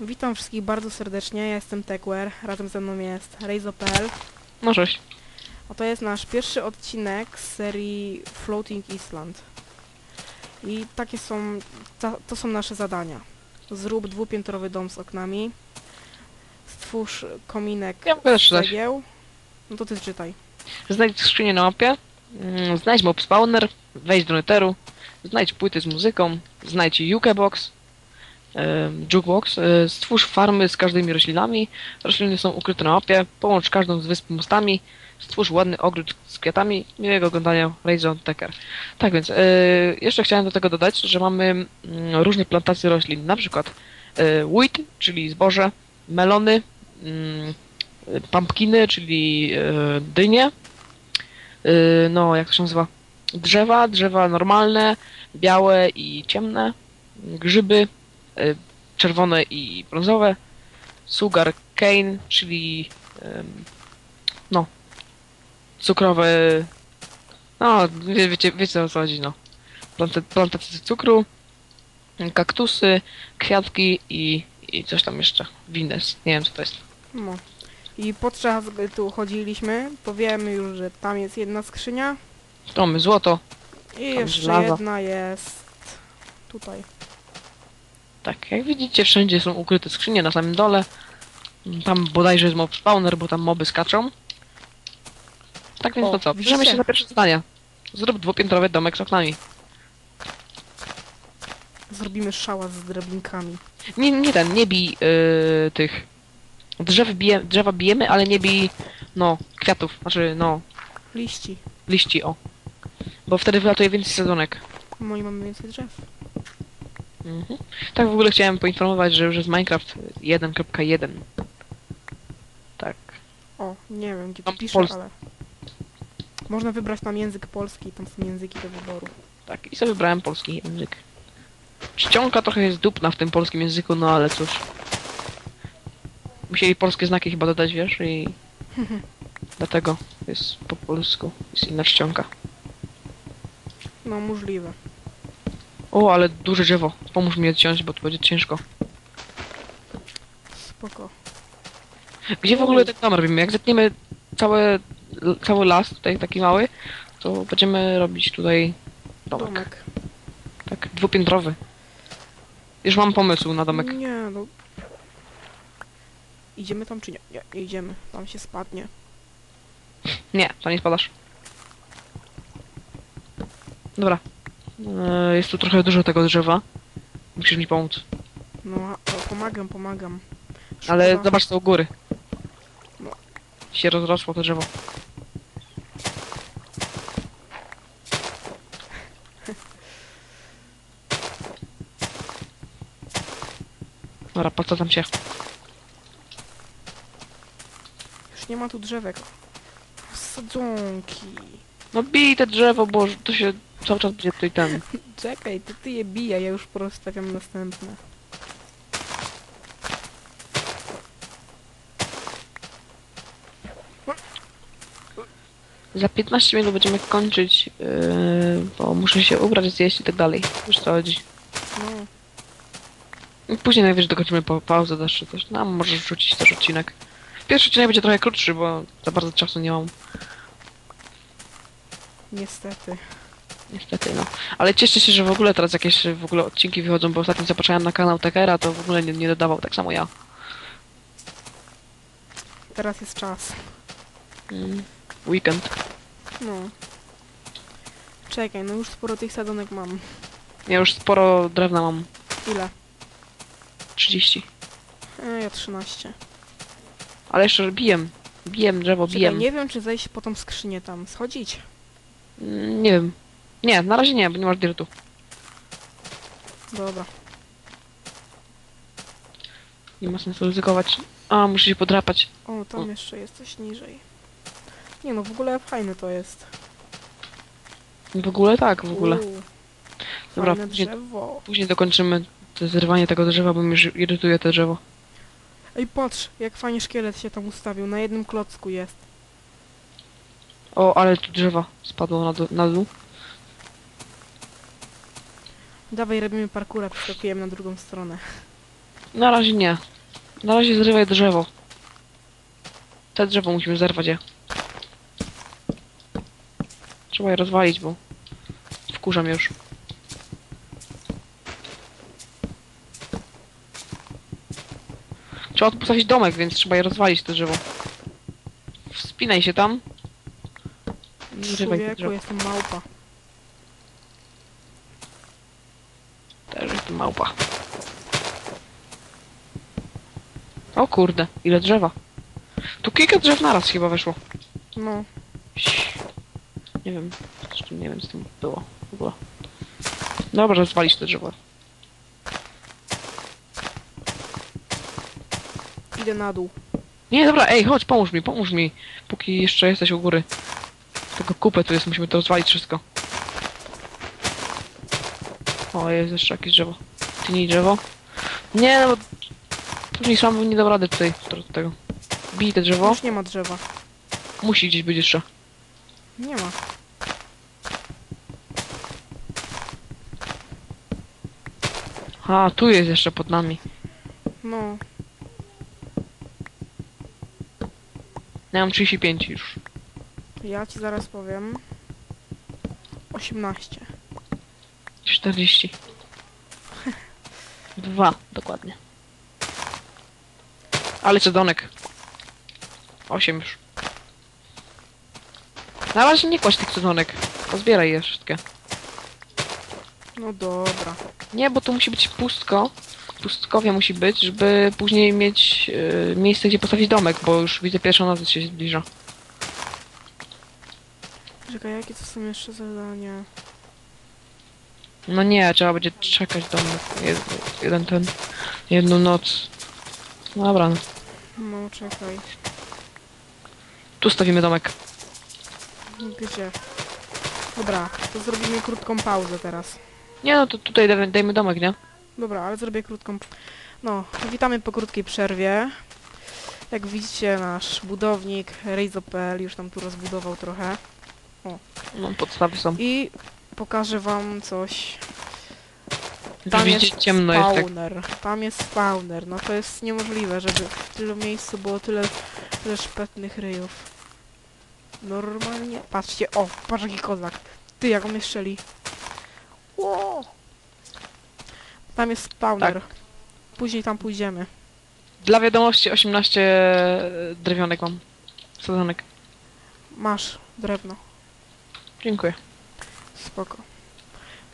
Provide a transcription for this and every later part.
Witam wszystkich bardzo serdecznie, ja jestem Tekwer, razem ze mną jest Reizo.pl. No cześć. A to jest nasz pierwszy odcinek z serii Floating Island. I takie są, to są nasze zadania. Zrób dwupiętrowy dom z oknami. Stwórz kominek Ja mogę z czytać. cegieł. No to ty czytaj. Znajdź skrzynię na mapie, mm, znajdź mob spawner, wejdź do netheru, znajdź płyty z muzyką, znajdź jukebox, jukebox, e, stwórz farmy z każdymi roślinami, rośliny są ukryte na mapie, połącz każdą z wysp mostami, stwórz ładny ogród z kwiatami, miłego oglądania Rayzon Tecker. Tak więc, e, jeszcze chciałem do tego dodać, że mamy mm, różne plantacje roślin, na przykład e, wheat, czyli zboże, melony, mm, pumpkiny, czyli dynie, no jak to się nazywa, drzewa, drzewa normalne, białe i ciemne, grzyby, czerwone i brązowe, sugar cane, czyli no cukrowe, no wie, wiecie, wiecie o co chodzi, no. Planta- Plantacje cukru, kaktusy, kwiatki i, i coś tam jeszcze, wines, nie wiem co to jest. No. I podczas gdy tu chodziliśmy, to wiemy już, że tam jest jedna skrzynia Tu mamy złoto, i Tam jeszcze żelazo. jedna jest tutaj. Tak, jak widzicie, wszędzie są ukryte skrzynie na samym dole. Tam bodajże jest mob spawner, bo tam moby skaczą. Tak więc O, to co, bierzemy się za pierwsze zadanie. Zrób dwupiętrowy domek z oknami. Zrobimy szałas z drabinkami. Nie, nie ten, nie bij yy, tych drzew bije, drzewa bijemy, ale nie bij, no, kwiatów, znaczy, no, Liści. liści, o. Bo wtedy wylatuje więcej sezonek. No i mamy więcej drzew. Mhm. Tak w ogóle chciałem poinformować, że już jest Minecraft 1.1. Tak. O, nie wiem gdzie to Tam pisze, Pols- ale... Można wybrać tam język polski, tam są języki do wyboru. Tak, i sobie wybrałem polski język. Czcionka trochę jest dupna w tym polskim języku, no ale cóż. Musieli polskie znaki chyba dodać, wiesz, i... Dlatego jest po polsku, jest inna czcionka. No, możliwe. O, ale duże drzewo. Pomóż mi odciąć, bo to będzie ciężko. Spoko. Gdzie w ogóle ten dom robimy? Jak zetniemy całe, cały las, tutaj taki mały, to będziemy robić tutaj domek. Domek. Tak, dwupiętrowy. Już mam pomysł na domek. Nie, no... Idziemy tam czy nie? Nie, nie idziemy. Tam się spadnie. Nie, to nie spadasz. Dobra. E, Jest tu trochę dużo tego drzewa. Musisz mi pomóc. No, a- pomagam, pomagam. Ale Szkoda. zobacz co u góry. No. Się rozrosło to drzewo. Dobra, tam się. Już nie ma tu drzewek. Sadzonki. No bij te drzewo, bo to się cały czas będzie tutaj ten. Czekaj, to ty je bije, ja już porozstawiam następne. Za 15 minut będziemy kończyć, yy, bo muszę się ubrać, zjeść i tak dalej. Wiesz co chodzi. No, I Później najwyżej dokończymy po pauzę też czy coś. No, możesz wrzucić też odcinek. Pierwszy odcinek będzie trochę krótszy, bo za bardzo czasu nie mam. niestety. Niestety, no. Ale cieszcie się, że w ogóle teraz jakieś w ogóle odcinki wychodzą, bo ostatnio zapraszałem na kanał Tekera, to w ogóle nie, nie dodawał, tak samo ja. Teraz jest czas. Mm. Weekend. No. Czekaj, no już sporo tych sadzonek mam. Ja już sporo drewna mam. Ile? 30. E, ja 13. Ale jeszcze bijem. Bijem drzewo, Czekaj, bijem. nie wiem czy zejść po tą skrzynię tam. Schodzić? Mm, Nie wiem. Nie, na razie nie, bo nie masz dirtu. Dobra. Nie ma sensu ryzykować. A, muszę się podrapać. O, tam O. jeszcze jest coś niżej. Nie no, w ogóle fajne to jest. W ogóle tak, w ogóle. Uuu, Dobra, fajne później, drzewo. później dokończymy to zrywanie tego drzewa, bo mi już irytuje to drzewo. Ej, patrz, jak fajnie szkielet się tam ustawił. Na jednym klocku jest. O, ale tu drzewo spadło na, dół- na dół. Dawaj, robimy parkura, przeskakujemy na drugą stronę. Na razie nie. Na razie zrywaj drzewo. Te drzewo musimy zerwać je. Trzeba je rozwalić, bo wkurzam już. Trzeba tu postawić domek, więc trzeba je rozwalić to drzewo. Wspinaj się tam. Zrywaj Człowieku, drzewo. jestem małpa. Też jestem małpa. O kurde, ile drzewa. Tu kilka drzew naraz chyba weszło. No, Nie wiem, z czym nie wiem, z tym było w ogóle. Dobra, rozwalić te drzewo. idę na dół. Nie, dobra, ej, chodź, pomóż mi, pomóż mi. Póki jeszcze jesteś u góry. Tego kupę tu jest, musimy to rozwalić wszystko. O, jest jeszcze jakieś drzewo. Tnij drzewo. Nie, no bo... Później sam bym nie dał rady tutaj, do tego. Bij te drzewo. Już nie ma drzewa. Musi gdzieś być jeszcze. Nie ma. A, tu jest jeszcze pod nami. No, Ja mam 35 już. ja ci zaraz powiem. 18. 40. Dwa, dokładnie. Ale co donek. 8 już. Na razie nie kładź tych cudonek. Pozbieraj je wszystkie. No dobra. Nie, bo tu musi być pustko. Pustkowia musi być, żeby później mieć yy, miejsce, gdzie postawić domek, bo już widzę pierwszą noc się zbliża. Czekaj, jakie to są jeszcze zadania? No nie, trzeba będzie czekać domek. Jed, jeden ten. Jedną noc. Dobra, no. No, czekaj. Tu stawimy domek. Gdzie? Dobra, to zrobimy krótką pauzę teraz. Nie no, to tutaj daj- dajmy domek, nie? Dobra, ale zrobię krótką... No, witamy po krótkiej przerwie. Jak widzicie, nasz budownik Reizo.pl już tam tu rozbudował trochę. No, podstawy są. I pokażę wam coś. Tam widzicie, jest ciemno jest tak. spawner. Tam jest spawner. No to jest niemożliwe, żeby w tylu miejscu było tyle, tyle szpetnych ryjów. Normalnie... Patrzcie, o, patrz jaki kozak. Ty, jak on mnie strzeli. Ło! Tam jest spawner. Tak. Później tam pójdziemy. Dla wiadomości 18 drewionek mam. Sadzonek. Masz drewno. Dziękuję. Spoko.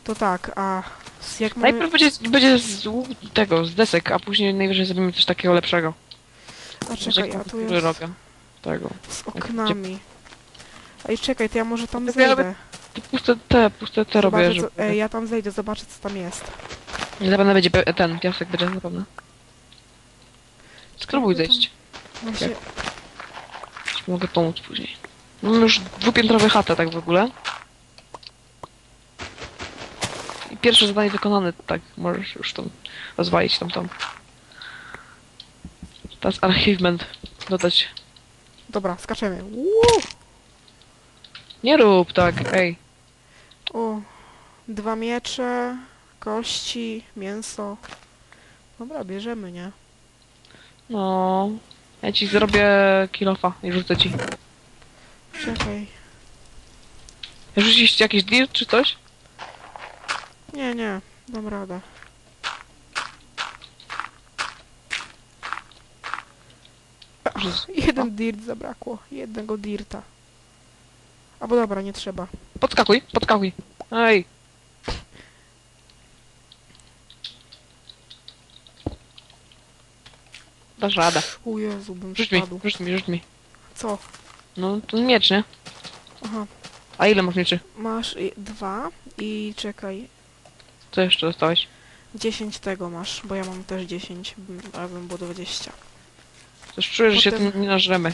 To tak, a z jak mamy... Najpierw będzie, będzie z tego, z desek, a później najwyżej zrobimy coś takiego lepszego. A czekaj, a tu jest robię. Tego. z oknami. Ej, czekaj, to ja może tam ja robię- zejdę. Te puste te, puste te robię, Zobaczę, żeby... co... Ej, ja tam zejdę, zobaczę co tam jest. Zapewne będzie pe- ten, piasek będzie zapewne. Spróbuj zejść. Właśnie, Ci mogę pomóc później. Mam już dwupiętrowy chatę tak w ogóle. I pierwsze zadanie wykonane, tak, możesz już tam rozwalić tam tam. Teraz archiwment dodać. dobra, skaczemy. Uuu! Nie rób tak, ej. O, dwa miecze, kości, mięso. Dobra, bierzemy, nie? No. Ja ci zrobię kilofa i rzucę ci. Czekaj. Rzucić ci jakiś dirt czy coś? Nie, nie, dam radę. Jeden dirt zabrakło, jednego dirta. Albo dobra, nie trzeba. Podskakuj, podskakuj. Ej. Dasz radę. O Jezu, bym Rzuć mi, spadł. rzuć mi, rzuć mi. Co? No, to miecz, nie? Aha, A ile masz mieczy? masz i- dwa i czekaj, Co jeszcze dostałeś? 10 tego masz, bo ja mam też 10, bym- ale bym było 20. Coś czuję, że się Potem- tym nie nażremy.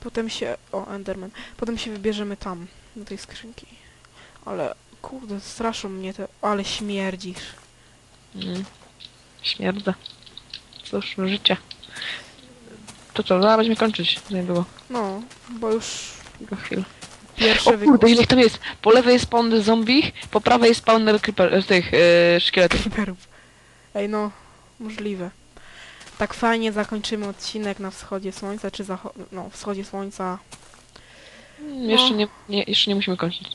Potem się... O, Enderman. Potem się wybierzemy tam, do tej skrzynki. Ale, kurde, straszą mnie te... Ale śmierdzisz. Mm. Śmierdzę. Cóż, życie. To co, zaraz będziemy kończyć. Nie było. No, bo już Tylko chwilę. Pierwsze O kurde, ile ich tam jest? Po lewej jest spawner zombie, po prawej jest spawner creeper, e, tych e, szkieletów. Creeperów. Ej, no, możliwe. tak fajnie zakończymy odcinek na wschodzie słońca, czy zacho- no, wschodzie słońca. Mm, Jeszcze, nie, nie, jeszcze nie musimy kończyć.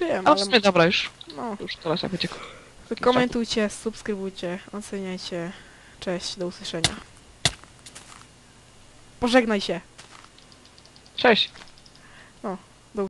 Wiem, A w sumie dobra już. no, Już teraz jak będzie. komentujcie, subskrybujcie, oceniajcie. Cześć, do usłyszenia. Pożegnaj się. Cześć!